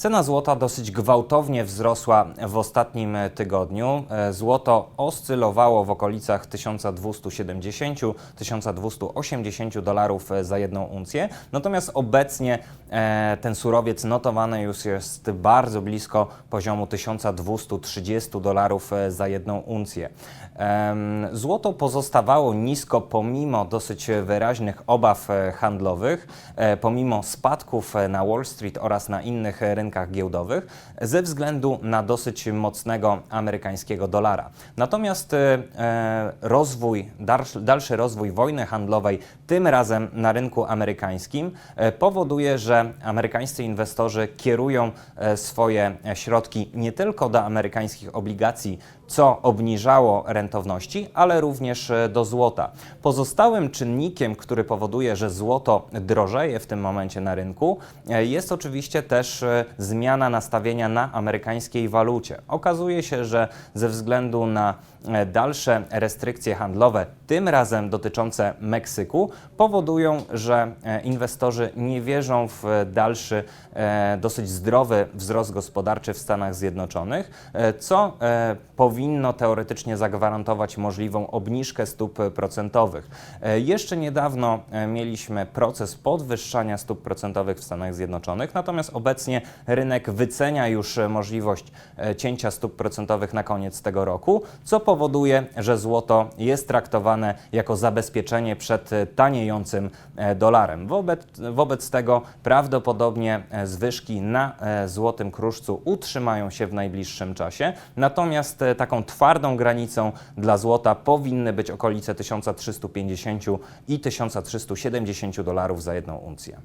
Cena złota dosyć gwałtownie wzrosła w ostatnim e, tygodniu. E, Złoto oscylowało w okolicach 1270-1280 dolarów e, za jedną uncję. Natomiast obecnie ten surowiec notowany już jest bardzo blisko poziomu 1230 dolarów za jedną uncję. Złoto pozostawało nisko pomimo dosyć wyraźnych obaw handlowych, pomimo spadków na Wall Street oraz na innych e, rynkach giełdowych, ze względu na dosyć mocnego amerykańskiego dolara. Natomiast e, rozwój, dalszy, rozwój wojny handlowej, tym razem na rynku amerykańskim, e, powoduje, że amerykańscy inwestorzy kierują e, swoje środki nie tylko do amerykańskich obligacji, co obniżało rentowności, ale również do złota. Pozostałym czynnikiem, który powoduje, że złoto drożeje w tym momencie na rynku, jest oczywiście też zmiana nastawienia na amerykańskiej walucie. Okazuje się, że ze względu na e, dalsze restrykcje handlowe, tym razem dotyczące Meksyku, powodują, że e, inwestorzy nie wierzą w dalszy, e, dosyć zdrowy wzrost gospodarczy w Stanach Zjednoczonych, co powinno teoretycznie zagwarantować możliwą obniżkę stóp procentowych. Jeszcze niedawno mieliśmy proces podwyższania stóp procentowych w Stanach Zjednoczonych, natomiast obecnie rynek wycenia już e, możliwość e, cięcia stóp procentowych na koniec tego roku, co powoduje, że złoto jest traktowane jako zabezpieczenie przed e, taniejącym dolarem. Wobec, wobec tego prawdopodobnie zwyżki na złotym kruszcu utrzymają się w najbliższym czasie, natomiast taką twardą granicą dla złota powinny być okolice 1350 i 1370 dolarów za jedną uncję.